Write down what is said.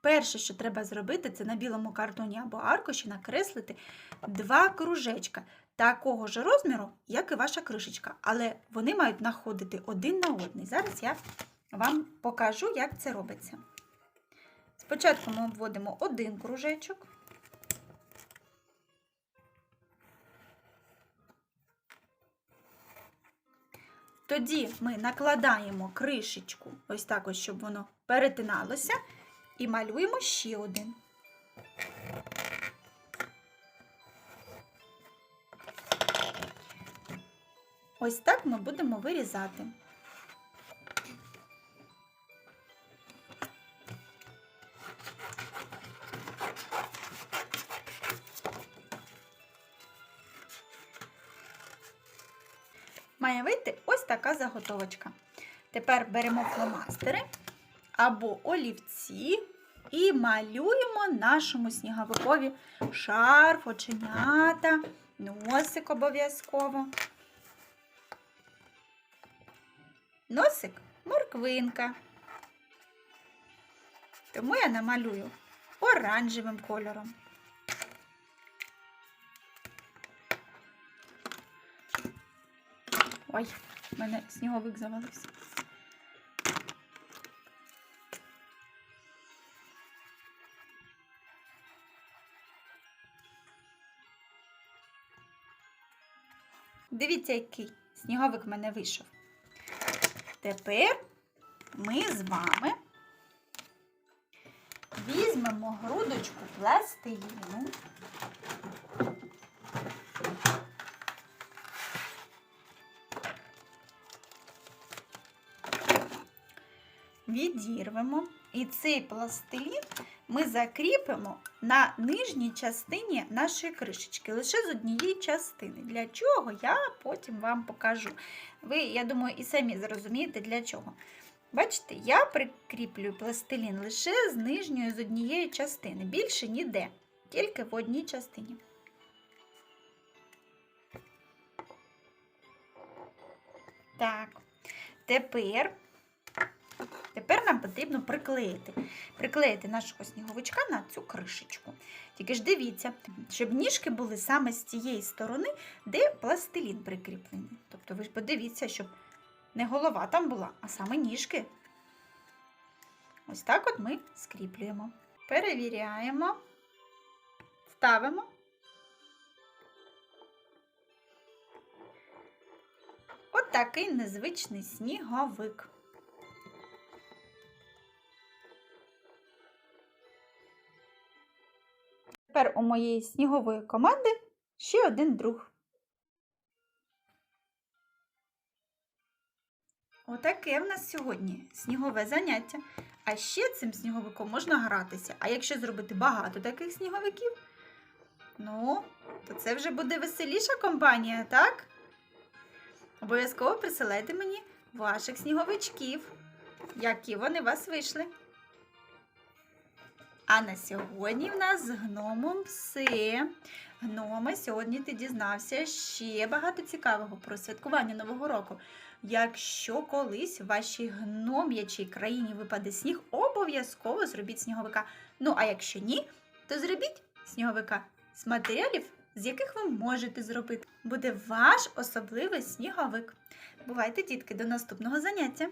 Перше, що треба зробити, це на білому картоні або аркуші накреслити два кружечка такого ж розміру, як і ваша кришечка, але вони мають находити один на одний. Зараз я вам покажу, як це робиться. Спочатку ми обводимо один кружечок. Тоді ми накладаємо кришечку, ось так ось, щоб воно перетиналося, і малюємо ще один. Ось так ми будемо вирізати. Має вийти ось така заготовочка. Тепер беремо фломастери або олівці і малюємо нашому сніговикові шарф, оченята, носик обов'язково. Носик морквинка. Тому я намалюю оранжевим кольором. Ой, в мене сніговик завалився. Дивіться, який сніговик в мене вийшов. Тепер ми з вами візьмемо грудочку пластиліну. Відірвемо, і цей пластилін ми закріпимо на нижній частині нашої кришечки, лише з однієї частини. Для чого я потім вам покажу. Ви, я думаю, і самі зрозумієте, для чого. Бачите, я прикріплюю пластилін лише з нижньої з однієї частини. Більше ніде, тільки в одній частині. Так, тепер Тепер нам потрібно приклеїти. Приклеїти нашого сніговичка на цю кришечку. Тільки ж дивіться, щоб ніжки були саме з цієї сторони, де пластилін прикріплений. Тобто ви ж подивіться, щоб не голова там була, а саме ніжки. Ось так от ми скріплюємо. Перевіряємо, ставимо. От такий незвичний сніговик. Тепер у моєї снігової команди ще один друг. Отаке в нас сьогодні снігове заняття. А ще цим сніговиком можна гратися. А якщо зробити багато таких сніговиків, ну, то це вже буде веселіша компанія, так? Обов'язково присилайте мені ваших сніговичків, які вони у вас вийшли. А на сьогодні в нас з гномом все. Гноме, сьогодні ти дізнався ще багато цікавого про святкування Нового року. Якщо колись в вашій гном'ячій країні випаде сніг, обов'язково зробіть сніговика. Ну, а якщо ні, то зробіть сніговика з матеріалів, з яких ви можете зробити. Буде ваш особливий сніговик. Бувайте, дітки, до наступного заняття!